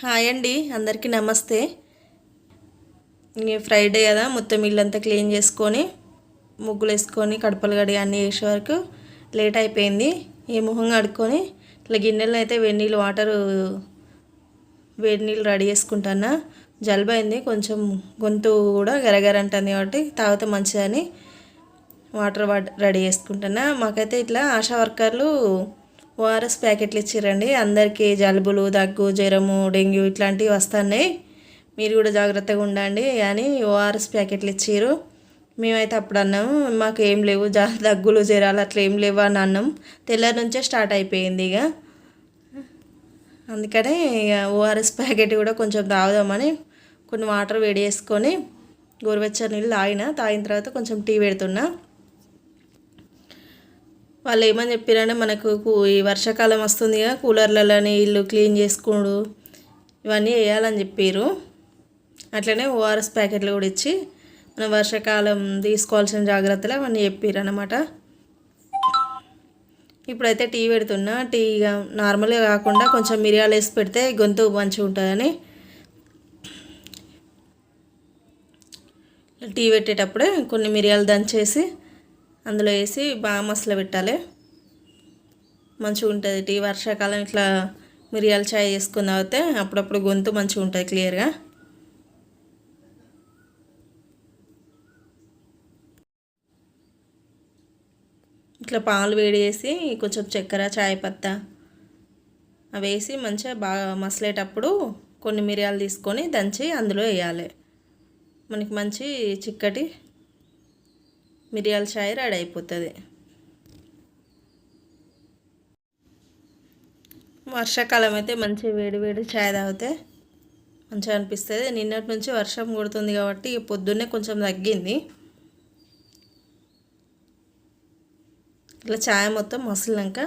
Hi అండి అందరికీ నమస్తే. ఫ్రైడే కదా మొత్తం ఇల్లంతా క్లీన్ చేసుకొని ముగ్గులు వేసుకొని కడపలు గడి అన్నీ వేసే వరకు లేట్ అయిపోయింది. ఈ ముఖం కడుక్కొని ఇట్లా గిన్నెలను అయితే వేడి నీళ్ళు వాటర్ వేడి నీళ్ళు రెడీ చేసుకుంటానా జలుబు అయింది కొంచెం గొంతు కూడా గరగరంటుంది కాబట్టి తాగితే మంచిదని వాటర్ రెడీ చేసుకుంటున్నా. మాకైతే ఇట్లా ఆశా వర్కర్లు ఓఆర్ఎస్ ప్యాకెట్లు ఇచ్చిరండి. అందరికీ జలుబులు దగ్గు జ్వరము డెంగ్యూ ఇట్లాంటివి వస్తున్నాయి. మీరు కూడా జాగ్రత్తగా ఉండండి అని ఓఆర్ఎస్ ప్యాకెట్లు ఇచ్చారు మేమైతే అప్పుడు అన్నాము మాకు ఏం లేవు జా దగ్గులు జ్వరాలు అట్లా ఏం లేవు అని అన్నాం తెల్లారి నుంచే స్టార్ట్ అయిపోయింది ఇక. అందుకనే ఇక ఓఆర్ఎస్ ప్యాకెట్ కూడా కొంచెం తాగుదామని కొన్ని వాటర్ వేడి చేసుకొని గోరువెచ్చని నీళ్ళు తాగిన తాగిన తర్వాత కొంచెం టీ పెడుతున్నా. వాళ్ళు ఏమని చెప్పారంటే మనకు కూ- ఈ వర్షాకాలం వస్తుంది కదా కూలర్లలోని ఇల్లు క్లీన్ చేసుకుడు ఇవన్నీ వేయాలని చెప్పారు అట్లనే ఓఆర్ఎస్ ప్యాకెట్లు కూడా ఇచ్చి మన వర్షాకాలం తీసుకోవాల్సిన జాగ్రత్తలు అవన్నీ చెప్పారు అనమాట ఇప్పుడైతే టీ పెడుతున్నా టీ ఇక నార్మల్గా కాకుండా కొంచెం మిరియాలు వేసి పెడితే గొంతు మంచిగా ఉంటుందని. టీ పెట్టేటప్పుడే కొన్ని మిరియాలు దంచేసి అందులో వేసి బాగా మసలు పెట్టాలి మంచిగా ఉంటుంది టీ వర్షాకాలం ఇట్లా మిరియాల చాయ్ చేసుకుని తాగితే అప్పుడప్పుడు గొంతు మంచిగా ఉంటుంది క్లియర్గా. ఇట్లా పాలు వేడి చేసి కొంచెం చక్కెర చాయ్ పత్తా అవి వేసి మంచిగా బాగా మసలేటప్పుడు కొన్ని మిరియాలు తీసుకొని దంచి అందులో వేయాలి. మనకి మంచి చిక్కటి మిరియాల చాయ్ రెడీ అయిపోతుంది. వర్షాకాలం అయితే మంచి వేడి వేడి చాయ్ తాగితే మంచిగా అనిపిస్తుంది. నిన్నటి నుంచి వర్షం కొడుతుంది కాబట్టి పొద్దున్నే కొంచెం తగ్గింది. ఇట్లా చాయ్ మొత్తం మసిలినాక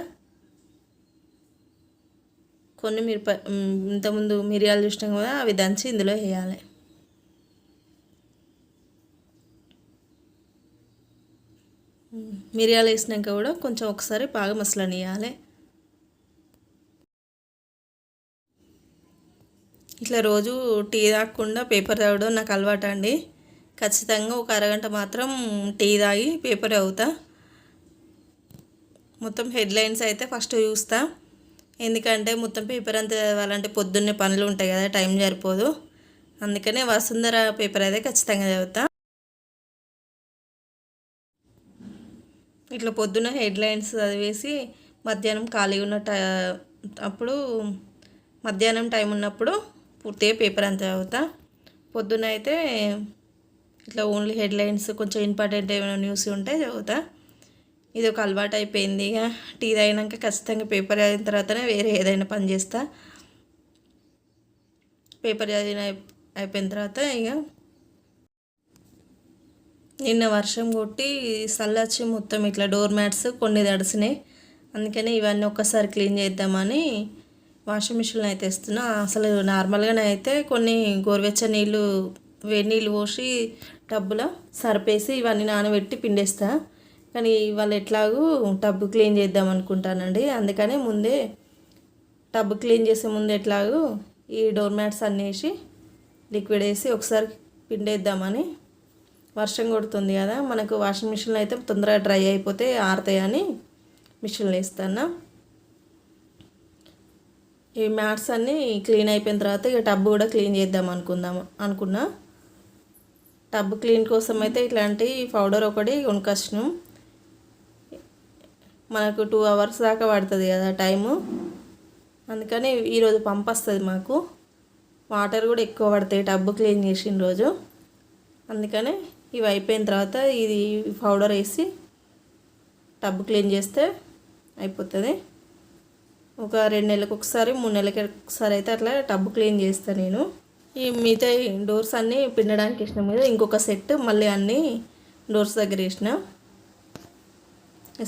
కొన్ని మిరప ఇంతకుముందు మిరియాలు చూసినాం కదా అవి దంచి ఇందులో వేయాలి. మిరియాలు వేసినాక కూడా కొంచెం ఒకసారి బాగా మసలనియాలి ఇట్లా రోజు టీ తాగకుండా పేపర్ తాగడం నాకు అలవాటు అండి ఖచ్చితంగా ఒక అరగంట మాత్రం టీ తాగి పేపర్ అవుతా మొత్తం హెడ్లైన్స్ అయితే ఫస్ట్ చూస్తా. ఎందుకంటే మొత్తం పేపర్ అంతా చదవాలంటే పొద్దున్నే పనులు ఉంటాయి కదా టైం సరిపోదు. అందుకనే వసుంధర పేపర్ అయితే ఖచ్చితంగా చదువుతా. ఇట్లా పొద్దున్న హెడ్లైన్స్ చదివేసి మధ్యాహ్నం ఖాళీగా ఉన్న టై అప్పుడు మధ్యాహ్నం టైం ఉన్నప్పుడు పూర్తిగా పేపర్ అంతా చదువుతా. పొద్దున అయితే ఇట్లా ఓన్లీ హెడ్లైన్స్ కొంచెం ఇంపార్టెంట్ ఏమైనా న్యూస్ ఉంటే చదువుతా. ఇది ఒక అలవాటు అయిపోయింది ఇక. టీ తాగినాక ఖచ్చితంగా పేపర్ చదివిన తర్వాతనే వేరే ఏదైనా పని చేస్తా. పేపర్ చదివిన అయిపోయిన తర్వాత ఇక నిన్న వర్షం కొట్టి సల్లచ్చి మొత్తం ఇట్లా డోర్ మ్యాట్స్ కొన్ని తడిసినాయి. అందుకని ఇవన్నీ ఒక్కసారి క్లీన్ చేద్దామని వాషింగ్ మిషన్ అయితే వేస్తున్నా. అసలు నార్మల్గానే అయితే కొన్ని గోరువెచ్చ నీళ్ళు వేడి నీళ్ళు పోసి టబ్బులో సరిపేసి ఇవన్నీ నానబెట్టి పిండేస్తా. కానీ ఇవాళ ఎట్లాగూ టబ్బు క్లీన్ చేద్దాం అనుకుంటానండి. అందుకనే ముందే టబ్బు క్లీన్ చేసే ముందు ఎట్లాగూ ఈ డోర్ మ్యాట్స్ అన్నీ వేసి లిక్విడ్ వేసి ఒకసారి పిండేద్దామని వర్షం కొడుతుంది కదా మనకు వాషింగ్ మిషన్లో అయితే తొందరగా డ్రై అయిపోతే ఆరుతాయని మిషన్లో వేస్తాను. ఈ మ్యాట్స్ అన్నీ క్లీన్ అయిపోయిన తర్వాత ఇక టబ్ కూడా క్లీన్ చేద్దాం అనుకుందాం అనుకున్నా. టబ్ క్లీన్ కోసం అయితే ఇట్లాంటి పౌడర్ ఒకటి కొనుకొచ్చినాం. మనకు టూ అవర్స్ దాకా పడుతుంది కదా టైము. అందుకని ఈరోజు పంప్ వస్తుంది మాకు. వాటర్ కూడా ఎక్కువ పడతాయి టబ్ క్లీన్ చేసిన రోజు. అందుకనే ఇవి అయిపోయిన తర్వాత ఇది పౌడర్ వేసి టబ్ క్లీన్ చేస్తే అయిపోతుంది. ఒక రెండు నెలలకు ఒకసారి మూడు నెలలకి ఒకసారి అయితే అట్లా టబ్ క్లీన్ చేస్తాను నేను. ఈ మిగతా డోర్స్ అన్నీ పిండడానికి వేసిన మీద ఇంకొక సెట్ మళ్ళీ అన్నీ డోర్స్ దగ్గర వేసిన.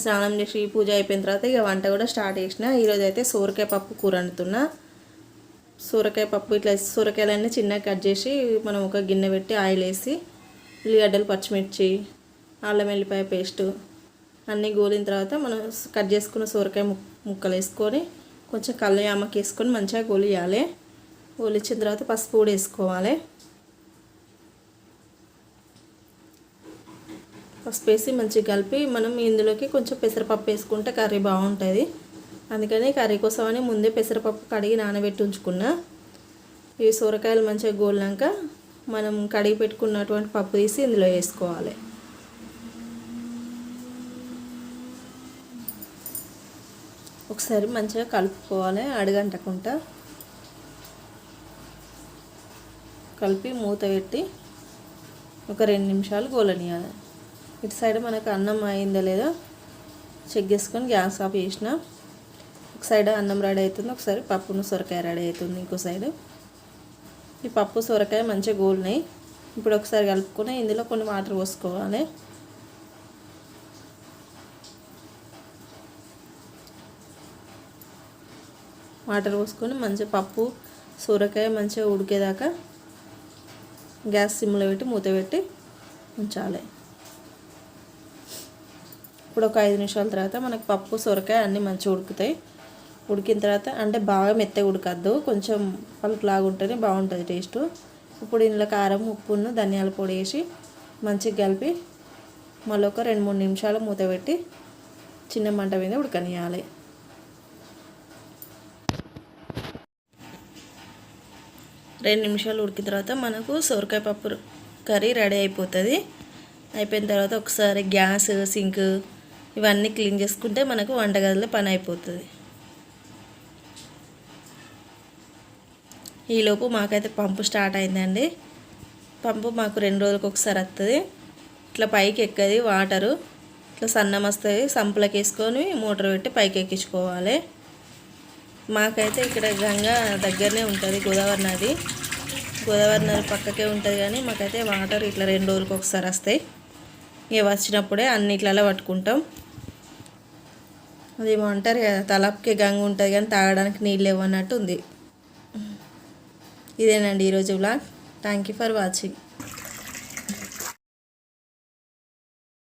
స్నానం చేసి పూజ అయిపోయిన తర్వాత ఇక వంట కూడా స్టార్ట్ చేసిన. ఈరోజు అయితే సోరకాయ పప్పు కూర వండుతున్నా. సూరకాయ పప్పు ఇట్లా సూరకాయలన్నీ చిన్నగా కట్ చేసి మనం ఒక గిన్నె పెట్టి ఆయిల్ వేసి ఉల్లిగడ్డలు పచ్చిమిర్చి అల్లం వెల్లిపాయ పేస్టు అన్నీ గోలిన తర్వాత మనం కట్ చేసుకున్న సూరకాయ ముక్కలు వేసుకొని కొంచెం కళ్ళయామకి వేసుకొని మంచిగా గోలియాలి. గోలిచ్చిన తర్వాత పసుపు కూడా వేసుకోవాలి. పసుపు వేసి మంచిగా కలిపి మనం ఇందులోకి కొంచెం పెసరపప్పు వేసుకుంటే కర్రీ బాగుంటుంది. అందుకని కర్రీ కోసమని ముందే పెసరపప్పు కడిగి నానబెట్టి ఉంచుకున్నా. ఈ సొరకాయలు మంచిగా గోలినాక మనం కడిగి పెట్టుకున్నటువంటి పప్పు తీసి ఇందులో వేసుకోవాలి. ఒకసారి మంచిగా కలుపుకోవాలి అడగంటకుండా. కలిపి మూత పెట్టి ఒక రెండు నిమిషాలు గోలనియాలి. ఇటు సైడ్ మనకు అన్నం అయిందో లేదో చెక్ చేసుకొని గ్యాస్ ఆఫ్ చేసిన. ఒక సైడ్ అన్నం రెడీ అవుతుంది ఒకసారి పప్పును సొరకాయ రెడీ అవుతుంది ఇంకో సైడ్. ఈ పప్పు సొరకాయ మంచిగా గోలినాయి. ఇప్పుడు ఒకసారి కలుపుకొని ఇందులో కొన్ని వాటర్ పోసుకోవాలి. వాటర్ పోసుకొని మంచిగా పప్పు సొరకాయ మంచిగా ఉడికేదాకా గ్యాస్ సిమ్లో పెట్టి మూత పెట్టి ఉంచాలి. ఇప్పుడు ఒక ఐదు నిమిషాల తర్వాత మనకు పప్పు సొరకాయ అన్నీ మంచిగా ఉడుకుతాయి. ఉడికిన తర్వాత అంటే బాగా మెత్తగా ఉడకద్దు. కొంచెం పలుకులాగా ఉంటేనే బాగుంటుంది టేస్ట్. ఇప్పుడు ఇందులో కారం ఉప్పును ధనియాల పొడి వేసి మంచిగా కలిపి మళ్ళీ ఒక రెండు మూడు నిమిషాలు మూత పెట్టి చిన్న మంట మీద ఉడకనియాలి రెండు నిమిషాలు ఉడికిన తర్వాత మనకు సొరకాయ పప్పు కర్రీ రెడీ అయిపోతుంది. అయిపోయిన తర్వాత ఒకసారి గ్యాస్ సింక్ ఇవన్నీ క్లీన్ చేసుకుంటే మనకు వంటగదిలో పని అయిపోతుంది. ఈలోపు మాకైతే పంపు స్టార్ట్ అయిందండి. పంపు మాకు రెండు రోజులకు ఒకసారి వస్తుంది ఇట్లా పైకి ఎక్కది వాటరు. ఇట్లా సన్నం వస్తుంది. సంపులకి వేసుకొని మోటార్ పెట్టి పైకి ఎక్కించుకోవాలి. మాకైతే ఇక్కడ గంగా దగ్గరనే ఉంటుంది గోదావరి నది. గోదావరి నది పక్కకే ఉంటుంది కానీ మాకైతే వాటర్ ఇట్లా రెండు రోజులకు ఒకసారి వస్తాయి. ఇక వచ్చినప్పుడే అన్నిట్లలో పట్టుకుంటాం. అది అంటారు కదా తలపుకి గంగ ఉంటుంది కానీ తాగడానికి నీళ్ళు ఇవ్వనట్టు ఉంది. ఇదేనండి ఈరోజు blog thank you for watching